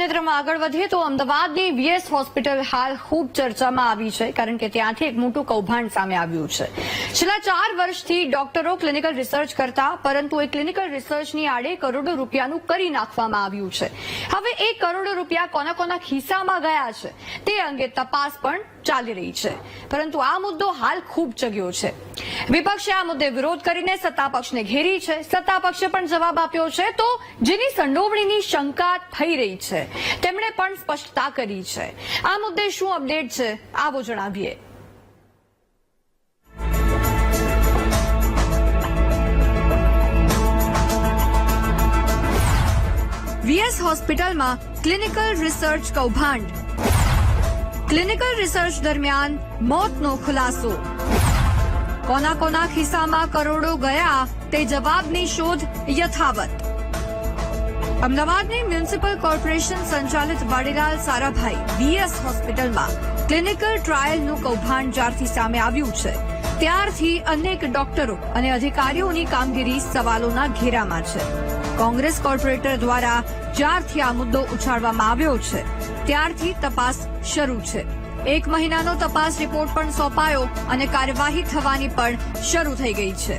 નેત્રમાં આગળ વધીએ તો અમદાવાદની વીએસ હોસ્પિટલ હાલ ખૂબ ચર્ચામાં આવી છે, કારણ કે ત્યાંથી એક મોટું કૌભાંડ સામે આવ્યું છે. છેલ્લા ચાર વર્ષથી ડોક્ટરો ક્લિનિકલ રિસર્ચ કરતા, પરંતુ એ ક્લિનિકલ રિસર્ચની આડે કરોડો રૂપિયાનું કરી નાખવામાં આવ્યું છે. હવે એ કરોડો રૂપિયા કોના કોના ખિસ્સામાં ગયા છે, તે અંગે તપાસ પણ ચાલી રહી છે. પરંતુ આ મુદ્દો હાલ ખૂબ ચગ્યો છે. વિપક્ષે આ મુદ્દે વિરોધ કરીને સત્તાપક્ષને ઘેરી છે. સત્તાપક્ષે પણ જવાબ આપ્યો છે તો જેની સંડોવણીની શંકા થઈ રહી છે. તેમણે પણ સ્પષ્ટતા કરી છે. આ મુદ્દે શું અપડેટ છે આવો જણાવીએ. વીએસ હોસ્પિટલમાં ક્લિનિકલ રિસર્ચ કૌભાંડ. ક્લિનિકલ રિસર્ચ દરમિયાન મોતનો ખુલાસો. કોના કોના ખિસ્સામાં કરોડો ગયા તે જવાબની શોધ યથાવત. અમદાવાદની મ્યુનિસિપલ કોર્પોરેશન સંચાલિત વાડીલાલ સારાભાઈ વીએસ હોસ્પિટલમાં ક્લિનિકલ ટ્રાયલનું કૌભાંડ જ્યારથી સામે આવ્યું છે, ત્યારથી અનેક ડોક્ટરો અને અધિકારીઓની કામગીરી સવાલોના ઘેરામાં છે. કોંગ્રેસ કોર્પોરેટર દ્વારા જ્યારથી આ મુદ્દો ઉછાળવામાં આવ્યો છે, ત્યારથી તપાસ શરૂ છે. એક મહિનાનો તપાસ રિપોર્ટ પણ સોંપાયો અને કાર્યવાહી થવાની પણ શરૂ થઈ ગઈ છે.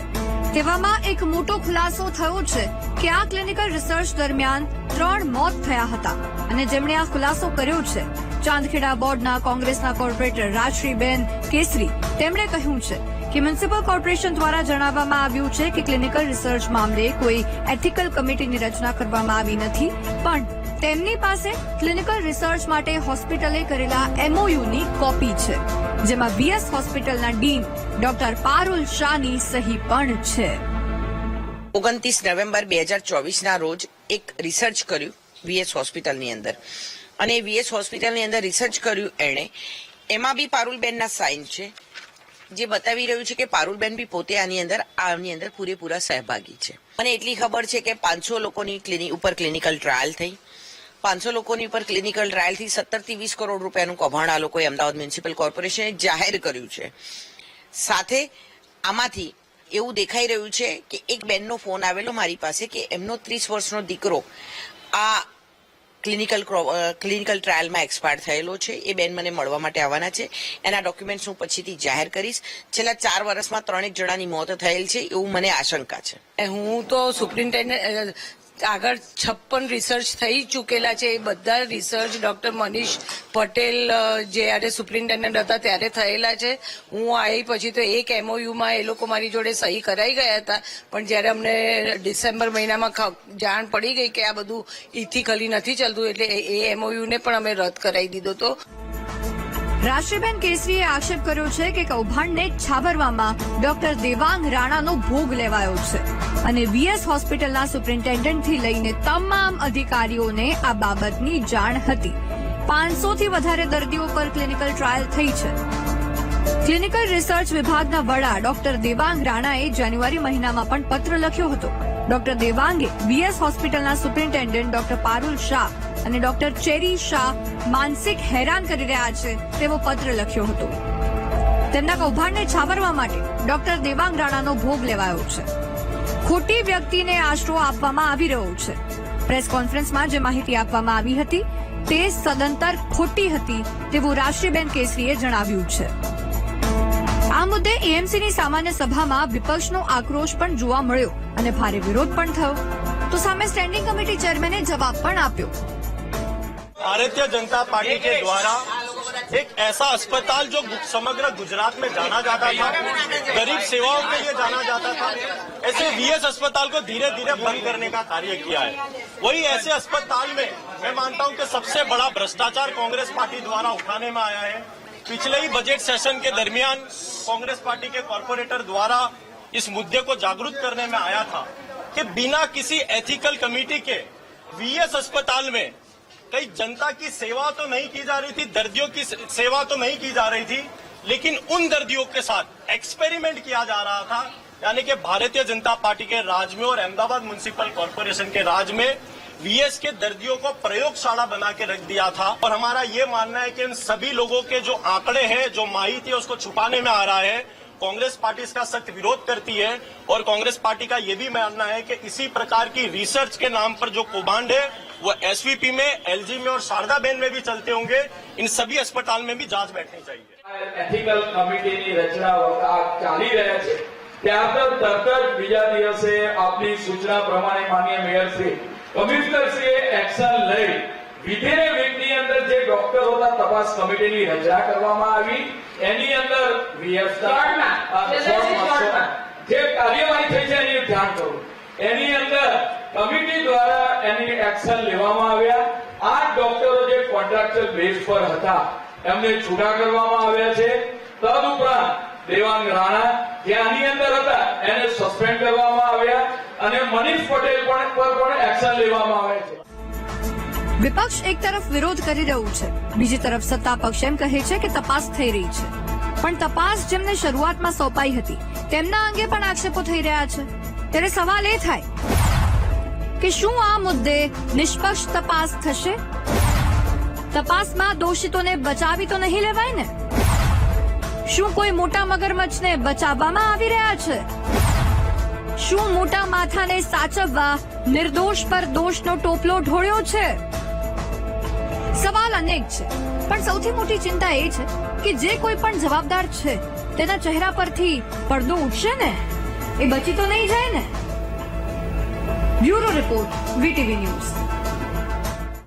તેવામાં એક મોટો ખુલાસો થયો છે કે આ ક્લિનિકલ રિસર્ચ દરમિયાન ત્રણ મોત થયા હતા અને જેમણે આ ખુલાસો કર્યો છે. ચાંદખેડા બોર્ડના કોંગ્રેસના કોર્પોરેટર રાજશ્રીબેન કેસરી, તેમણે કહ્યું છે કે મ્યુનિસિપલ કોર્પોરેશન દ્વારા જણાવવામાં આવ્યું છે કે ક્લિનિકલ રિસર્ચ મામલે કોઈ એથિકલ કમિટીની રચના કરવામાં આવી નથી, પણ તેમની પાસે ક્લિનિકલ રિસર્ચ માટે હોસ્પિટલે કરેલા એમઓયુની કોપી છે, જેમાં વીએસ હોસ્પિટલના ડીન ડોક્ટર પારુલ શાહની સહી પણ છે. ઓગણત્રીસ નવેમ્બર બે હજાર ચોવીસના રોજ એક રિસર્ચ કર્યું વીએસ હોસ્પિટલની અંદર. અને વીએસ હોસ્પિટલની અંદર રિસર્ચ કર્યું એણે. એમાં બી પારુલબેનના સાઇન છે. જે બતાવી રહ્યું છે કે પારુલબેન બી પોતે આની અંદર આની અંદર પૂરેપૂરા સહભાગી છે. મને એટલી ખબર છે કે પાંચસો લોકોની ક્લિનિક ઉપર ક્લિનિકલ ટ્રાયલ થઈ. પાંચસો લોકોની ઉપર ક્લિનિકલ ટ્રાયલથી સત્તરથી વીસ કરોડ રૂપિયાનું કૌભાંડ આ લોકોએ અમદાવાદ મ્યુનિસિપલ કોર્પોરેશને જાહેર કર્યું છે. સાથે આમાંથી એવું દેખાઈ રહ્યું છે કે એક બેનનો ફોન આવેલો મારી પાસે કે એમનો ત્રીસ વર્ષનો દીકરો આ ક્લિનિકલ ક્લિનિકલ ટ્રાયલમાં એક્સપાયર થયેલો છે. એ બેન મને મળવા માટે આવવાના છે. એના ડોક્યુમેન્ટ્સ હું પછીથી જાહેર કરીશ. છેલ્લા ચાર વર્ષમાં ત્રણેક જણાની મોત થયેલ છે એવું મને આશંકા છે. હું તો સુપ્રિન્ટેન્ડન્ટ આગળ છપ્પન રિસર્ચ થઈ ચૂકેલા છે. એ બધા રિસર્ચ ડોક્ટર મનીષ પટેલ અ, જ્યારે સુપ્રિન્ટેન્ડન્ટ હતા ત્યારે થયેલા છે. હું આવી પછી તો એક એમઓયુમાં એ લોકો મારી જોડે સહી કરાઈ ગયા હતા. પણ જ્યારે અમને ડિસેમ્બર મહિનામાં જાણ પડી ગઈ કે આ બધું ઇથિકલી નથી ચાલતું એટલે એ એમઓયુને પણ અમે રદ કરાવી દીધો તો. રાશિબેન કેસરીએ આક્ષેપ કર્યો છે કે કૌભાંડને છાબરવામાં ડોક્ટર દેવાંગ રાણાનો ભોગ લેવાયો છે અને વીએસ હોસ્પિટલના સુપ્રિન્ટેન્ડન્ટથી લઈને તમામ અધિકારીઓને આ બાબતની જાણ હતી. પાંચસોથી વધારે દર્દીઓ પર ક્લિનિકલ ટ્રાયલ થઈ છે. ક્લિનિકલ રિસર્ચ વિભાગના વડા ડોક્ટર દેવાંગ રાણાએ જાન્યુઆરી મહિનામાં પણ પત્ર લખ્યો હતો. ડોક્ટર દેવાંગે વીએસ હોસ્પિટલના સુપ્રિન્ટેન્ડન્ટ ડોક્ટર પારુલ શાહ અને ડોક્ટર ચેરી શાહ માનસિક હેરાન કરી રહ્યા છે તેવો પત્ર લખ્યો હતો. તેમના કૌભાંડને છાવરવા માટે ડોક્ટર દેવાંગ રાણાનો ભોગ લેવાયો છે. ખોટી વ્યક્તિને આશરો આપવામાં આવી રહ્યો છે. પ્રેસ કોન્ફરન્સમાં જે માહિતી આપવામાં આવી હતી, તે સદંતર ખોટી હતી તેવું રાશિબેન કેસરીએ જણાવ્યું છે. આ મુદ્દે એએમસીની સામાન્ય સભામાં વિપક્ષનો આક્રોશ પણ જોવા મળ્યો અને ભારે વિરોધ પણ થયો તો સામે સ્ટેન્ડિંગ કમિટી ચેરમેને જવાબ પણ આપ્યો भारतीय जनता पार्टी के द्वारा एक ऐसा अस्पताल जो गु- समग्र गुजरात में जाना जाता था गरीब सेवाओं के लिए जाना जाता था ऐसे वीएस अस्पताल को धीरे धीरे बंद करने का कार्य किया है वही ऐसे अस्पताल में मैं मानता हूं कि सबसे बड़ा भ्रष्टाचार कांग्रेस पार्टी द्वारा उठाने में आया है पिछले ही बजट सेशन के दरमियान कांग्रेस पार्टी के कॉरपोरेटर द्वारा इस मुद्दे को जागरूक करने में आया था कि बिना किसी एथिकल कमेटी के वीएस अस्पताल में कई जनता की सेवा तो नहीं की जा रही थी, दर्दियों की सेवा तो नहीं की जा रही थी, लेकिन उन दर्दियों के साथ एक्सपेरिमेंट किया जा रहा था। यानी कि भारतीय जनता पार्टी के राज में और अहमदाबाद म्यूनिसिपल कॉरपोरेशन के राज में वीएस के दर्दियों को प्रयोगशाला बना के रख दिया था और हमारा ये मानना है कि इन सभी लोगों के जो आंकड़े हैं जो माहिती है उसको छुपाने में आ रहा है कांग्रेस पार्टी इसका सख्त विरोध करती है और कांग्रेस पार्टी का ये भी मानना है कि इसी प्रकार की रिसर्च के नाम पर जो कौभांड है वो एसवीपी में एलजी में और शारदा बेन में भी चलते होंगे इन सभी अस्पताल में भी जांच बैठनी चाहिए એથિકલ કમિટીની રચના આ ચાલી રહ્યા છે ત્યારબાદ તરત જ બીજા દિવસે આપની સૂચના પ્રમાણે માનનીય મેયરશ્રી કમિશનરશ્રીએ એક્શન લઈ. વિધેય વીકની અંદર જે ડોક્ટરો તપાસ કમિટીની રચના કરવામાં આવી. એની અંદર VS ના- આ, શોર્ટમાં, જે કાર્યવાહી થઈ છે એની ધ્યાન કરું. એની અંદર કમિટી દ્વારા એની એક્શન લેવામાં આવ્યા. આ ડોક્ટરો જે કોન્ટ્રાક્ટર બેઝ પર હતા એમને છૂટા કરવામાં આવ્યા છે. તદુપરાંત દેવાંગ રાણા આની અંદર હતા. એને સસ્પેન્ડ કરવામાં આવ્યા અને મનીષ પટેલ પણ પર પણ એક્શન લેવામાં આવે છે. વિપક્ષ એક તરફ વિરોધ કરી રહ્યું છે. બીજી તરફ સત્તા પક્ષ એમ કહે છે કે તપાસ થઈ રહી છે. પણ તપાસ જેમને શરૂઆતમાં સોંપાઈ હતી, તેમના અંગે પણ આક્ષેપો થઈ રહ્યા છે. ત્યારે સવાલ એ થાય કે શું આ મુદ્દે નિષ્પક્ષ તપાસ થશે? તપાસમાં દોષિતોને બચાવી તો નહીં લેવાય ને? શું કોઈ મોટા મગરમચ્છને બચાવવામાં આવી રહ્યા છે? શું મોટા માથાને સાચવવા નિર્દોષ પર દોષનો ટોપલો ઢોળ્યો છે? સવાલ અનેક છે, પણ સૌથી મોટી ચિંતા એ છે કે જે કોઈ પણ જવાબદાર છે, તેના ચહેરા પરથી પડદો ઉઠશે ને? એ બચી તો નહીં જાય ને? Bureau report, VTV news.